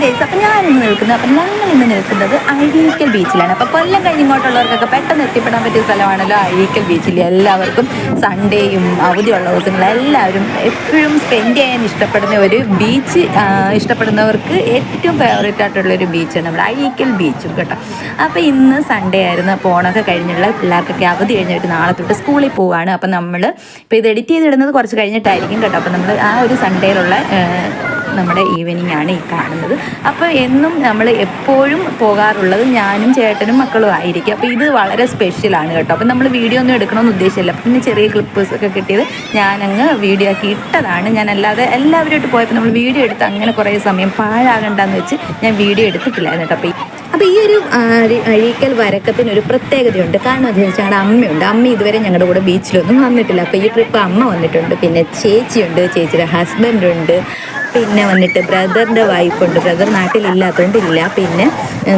Guys അപ്പം ഞാനിന്ന് നിൽക്കുന്നത് അപ്പം ഞങ്ങൾ ഇന്ന് നിൽക്കുന്നത് അഴീക്കൽ ബീച്ചിലാണ്. അപ്പം കൊല്ലം കഴിഞ്ഞ് ഇങ്ങോട്ടുള്ളവർക്കൊക്കെ പെട്ടെന്ന് എത്തിപ്പെടാൻ പറ്റിയ സ്ഥലമാണല്ലോ അഴീക്കൽ ബീച്ചിൽ എല്ലാവർക്കും സൺഡേയും അവധിയുള്ള ദിവസങ്ങളും എല്ലാവരും എപ്പോഴും സ്പെൻഡ് ചെയ്യാൻ ഇഷ്ടപ്പെടുന്ന ഒരു ബീച്ച് ഇഷ്ടപ്പെടുന്നവർക്ക് ഏറ്റവും ഫേവറേറ്റ് ആയിട്ടുള്ളൊരു ബീച്ചാണ് നമ്മുടെ അഴീക്കൽ ബീച്ചും കേട്ടോ. അപ്പോൾ ഇന്ന് സൺഡേ ആയിരുന്നു. അപ്പോൾ ഓണമൊക്കെ കഴിഞ്ഞുള്ള പിള്ളേർക്കൊക്കെ അവധി കഴിഞ്ഞിട്ട് നാളെ തൊട്ട് സ്കൂളിൽ പോവുകയാണ് അപ്പം നമ്മൾ ഇപ്പോൾ ഇത് എഡിറ്റ് ചെയ്തിടുന്നത് കുറച്ച് കഴിഞ്ഞിട്ടായിരിക്കും കേട്ടോ. അപ്പം നമ്മൾ ആ ഒരു സൺഡേയിലുള്ള നമ്മുടെ ഈവനിങ് ആണ് ഈ കാണുന്നത്. അപ്പോൾ എന്നും നമ്മൾ എപ്പോഴും പോകാറുള്ളത് ഞാനും ചേട്ടനും മക്കളും ആയിരിക്കും. അപ്പോൾ ഇത് വളരെ സ്പെഷ്യലാണ് കേട്ടോ. അപ്പോൾ നമ്മൾ വീഡിയോ ഒന്നും എടുക്കണമെന്ന് ഉദ്ദേശമില്ല പിന്നെ ചെറിയ ക്ലിപ്പേഴ്സ് ഒക്കെ കിട്ടിയത് ഞാനങ്ങ് വീഡിയോ ആക്കി ഇട്ടതാണ്. ഞാൻ അല്ലാതെ എല്ലാവരുമായിട്ട് പോയപ്പോൾ നമ്മൾ വീഡിയോ എടുത്ത് അങ്ങനെ കുറേ സമയം പാഴാകണ്ടെന്ന് വെച്ച് ഞാൻ വീഡിയോ എടുത്തിട്ടില്ലായിരുന്നു കേട്ടോ. അപ്പോൾ അപ്പോൾ ഈ ഒരു അഴീക്കൽ വരക്കത്തിന് ഒരു പ്രത്യേകതയുണ്ട്. കാരണം എന്താ വെച്ചാൽ അമ്മയുണ്ട്. അമ്മ ഇതുവരെ ഞങ്ങളുടെ കൂടെ ബീച്ചിലൊന്നും വന്നിട്ടില്ല. അപ്പോൾ ഈ ട്രിപ്പ് അമ്മ വന്നിട്ടുണ്ട്. പിന്നെ ചേച്ചിയുണ്ട് ചേച്ചിയുടെ ഹസ്ബൻഡുണ്ട് പിന്നെ വന്നിട്ട് ബ്രദറിന്റെ വൈഫുണ്ട് ബ്രദർ നാട്ടിലില്ലാത്തതുകൊണ്ട് ഇല്ല പിന്നെ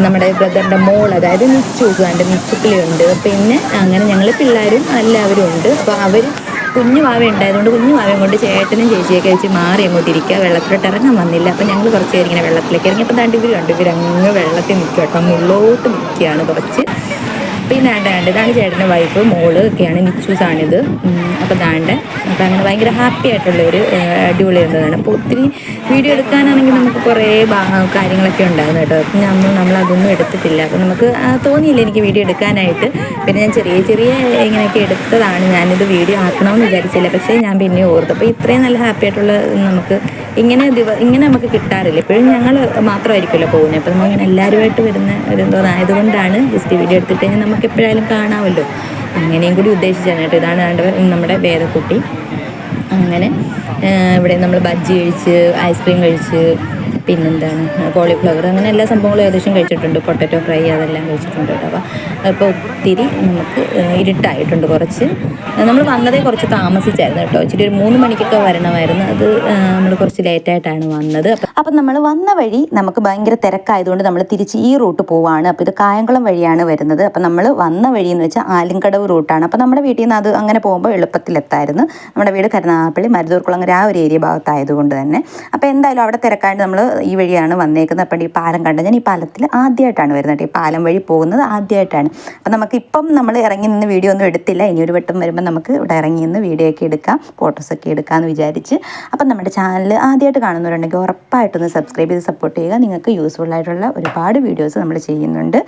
നമ്മുടെ ബ്രദറിന്റെ മോൾ അതായത് നിച്ചുണ്ട് നിച്ചുക്കിളിയുണ്ട് പിന്നെ അങ്ങനെ ഞങ്ങൾ പിള്ളേരും എല്ലാവരും ഉണ്ട്. അപ്പോൾ അവർ കുഞ്ഞു വാവ ഉണ്ടായതുകൊണ്ട് കുഞ്ഞു വാവയും കൊണ്ട് ചേട്ടനും ചേച്ചിയൊക്കെ വെച്ച് മാറി അങ്ങോട്ട് ഇരിക്കുക വെള്ളത്തിലോട്ട് ഇറങ്ങാൻ വന്നില്ല. അപ്പം ഞങ്ങൾ കുറച്ച് പേര് ഇങ്ങനെ വെള്ളത്തിലേക്ക് ഇറങ്ങി. അപ്പം ദാണ്ട് ഇവർ കണ്ടു. ഇവരങ്ങ് വെള്ളത്തിൽ നിൽക്കുക കേട്ടോ. മുള്ളോട്ട് നിൽക്കുകയാണ് കുറച്ച് പിന്നെ ആണ്ട് ഇതാണ് ചേട്ടന്റെ വൈഫ് മോൾ ഒക്കെയാണ് നിച്ചൂസാണിത് അപ്പോൾ ദാണ്ട് അപ്പോൾ അങ്ങനെ ഭയങ്കര ഹാപ്പി ആയിട്ടുള്ള ഒരു അടിപൊളി എന്നതാണ് അപ്പോൾ ഒത്തിരി വീഡിയോ എടുക്കാനാണെങ്കിൽ നമുക്ക് കുറേ കാര്യങ്ങളൊക്കെ ഉണ്ടാകുന്നു കേട്ടോ. അപ്പം നമ്മൾ നമ്മൾ അതൊന്നും എടുത്തിട്ടില്ല. അപ്പോൾ നമുക്ക് തോന്നിയില്ല എനിക്ക് വീഡിയോ എടുക്കാനായിട്ട്. പിന്നെ ഞാൻ ചെറിയ ചെറിയ ഇങ്ങനെയൊക്കെ എടുത്തതാണ്. ഞാനിത് വീഡിയോ ആക്കണമെന്ന് വിചാരിച്ചില്ല. പക്ഷേ ഞാൻ പിന്നെ ഓർത്തു അപ്പോൾ ഇത്രയും നല്ല ഹാപ്പി ആയിട്ടുള്ള നമുക്ക് ഇങ്ങനെ ദിവ ഇങ്ങനെ നമുക്ക് കിട്ടാറില്ല. എപ്പോഴും ഞങ്ങൾ മാത്രമായിരിക്കുമല്ലോ പോകുന്നത്. അപ്പോൾ നമ്മളിങ്ങനെ എല്ലാവരുമായിട്ട് വരുന്ന ഒരു എന്തോ ആയതുകൊണ്ടാണ് ജസ്റ്റ് വീഡിയോ എടുത്തിട്ട് കഴിഞ്ഞാൽ നമുക്ക് എപ്പോഴായാലും കാണാമല്ലോ. അങ്ങനെയും കൂടി ഉദ്ദേശിച്ചാണ് കേട്ടോ. ഇതാണ് നമ്മുടെ വേദക്കുട്ടി. അങ്ങനെ ഇവിടെ നമ്മൾ ബജ്ജി കഴിച്ച് ഐസ്ക്രീം കഴിച്ച് പിന്നെന്താണ് കോളിഫ്ലവർ അങ്ങനെ എല്ലാ സംഭവങ്ങളും ഏകദേശം കഴിച്ചിട്ടുണ്ട്. പൊട്ടറ്റോ ഫ്രൈ അതെല്ലാം കഴിച്ചിട്ടുണ്ട് കേട്ടോ. അപ്പോൾ അപ്പോൾ ഒത്തിരി നമുക്ക് ഇരുട്ടായിട്ടുണ്ട് കുറച്ച്. നമ്മൾ വന്നതേ കുറച്ച് താമസിച്ചായിരുന്നു കേട്ടോ. ഇച്ചിരി ഒരു മൂന്ന് മണിക്കൊക്കെ വരണമായിരുന്നു. അത് നമ്മൾ കുറച്ച് ലേറ്റായിട്ടാണ് വന്നത്. അപ്പം നമ്മൾ വന്ന വഴി നമുക്ക് ഭയങ്കര തിരക്കായതുകൊണ്ട് നമ്മൾ തിരിച്ച് ഈ റൂട്ട് പോവാണ്. അപ്പോൾ ഇത് കായംകുളം വഴിയാണ് വരുന്നത്. അപ്പം നമ്മൾ വന്ന വഴി എന്ന് വെച്ചാൽ ആലിൻകടവ് റൂട്ടാണ്. അപ്പോൾ നമ്മുടെ വീട്ടിൽ നിന്ന് അത് അങ്ങനെ പോകുമ്പോൾ എളുപ്പത്തിലെത്തായിരുന്നു നമ്മുടെ വീട് കരുനാഗപ്പള്ളി മരുതൂർക്കുളങ്ങര ആ ഒരു ഏരിയ ഭാഗത്തായതുകൊണ്ട് തന്നെ. അപ്പോൾ എന്തായാലും അവിടെ തിരക്കായിട്ട് നമ്മൾ ഈ വഴിയാണ് വന്നേക്കുന്നത്. അപ്പം ഈ പാലം കണ്ട ഞാൻ ഈ പാലത്തിൽ ആദ്യമായിട്ടാണ് വരുന്നത് ഈ പാലം വഴി പോകുന്നത് ആദ്യമായിട്ടാണ്. അപ്പം നമുക്ക് ഇപ്പം നമ്മൾ ഇറങ്ങി നിന്ന് വീഡിയോ ഒന്നും എടുത്തില്ല. ഇനി ഒരു വട്ടം വരുമ്പോൾ നമുക്ക് ഇവിടെ ഇറങ്ങി നിന്ന് വീഡിയോ ഒക്കെ എടുക്കാം ഫോട്ടോസൊക്കെ എടുക്കാമെന്ന് വിചാരിച്ച്. അപ്പം നമ്മുടെ ചാനൽ ആദ്യമായിട്ട് കാണുന്നവരുണ്ടെങ്കിൽ ഉറപ്പായിട്ടൊന്ന് സബ്സ്ക്രൈബ് ചെയ്ത് സപ്പോർട്ട് ചെയ്യുക. നിങ്ങൾക്ക് യൂസ്ഫുൾ ആയിട്ടുള്ള ഒരുപാട് വീഡിയോസ് നമ്മൾ ചെയ്യുന്നുണ്ട്.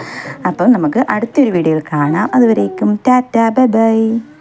അപ്പം നമുക്ക് അടുത്തൊരു വീഡിയോയിൽ കാണാം. അതുവരേക്കും ടാറ്റ ബൈ ബൈ.